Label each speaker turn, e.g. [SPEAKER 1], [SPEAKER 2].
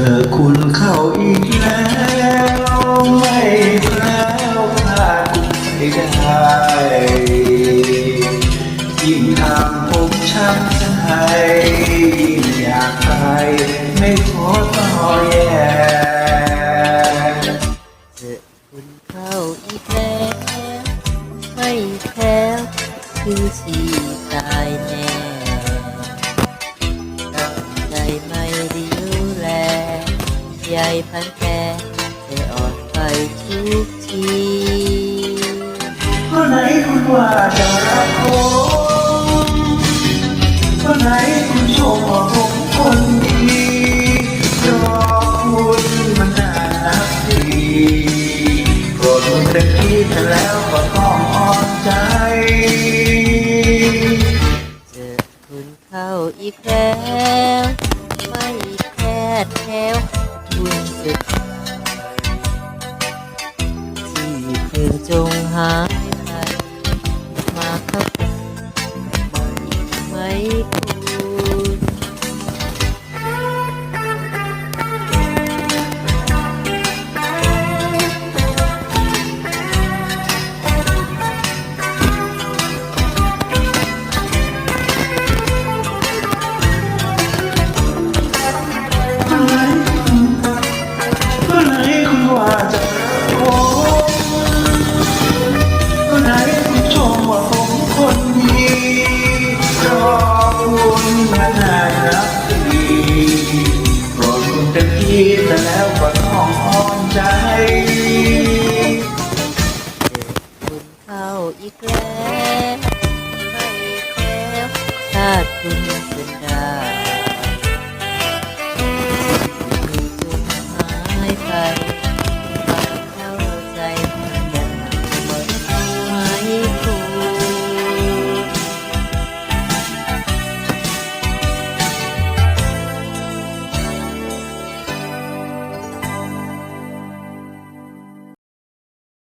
[SPEAKER 1] ธอคุณเข้าอีกแล้วไม่แล้วขาดไม่ได้ยิ่งทำผมช้ำใจยิ่งอยากตายไม่ขอต่อแย่
[SPEAKER 2] เธอคุณเข้าอีกแล้วไม่แพ้คือสีตายแน ทุกที
[SPEAKER 1] ก็ไหนคุณว่าจะรักผมก็ไหนคุณชมว่าผมคนดียอคุณมันน่ารักดีโปรดคุณเต็มที่แต่แล้วก็ต้องอ่อนใจ
[SPEAKER 2] เจอคุณเข้าอีกแล้วไม่แค่แถว ที่เพิ่
[SPEAKER 1] แล้วก็ต้องอ่อนใจ
[SPEAKER 2] คุณเข้าอีกแล้วไม่แคล้วขาดคุณ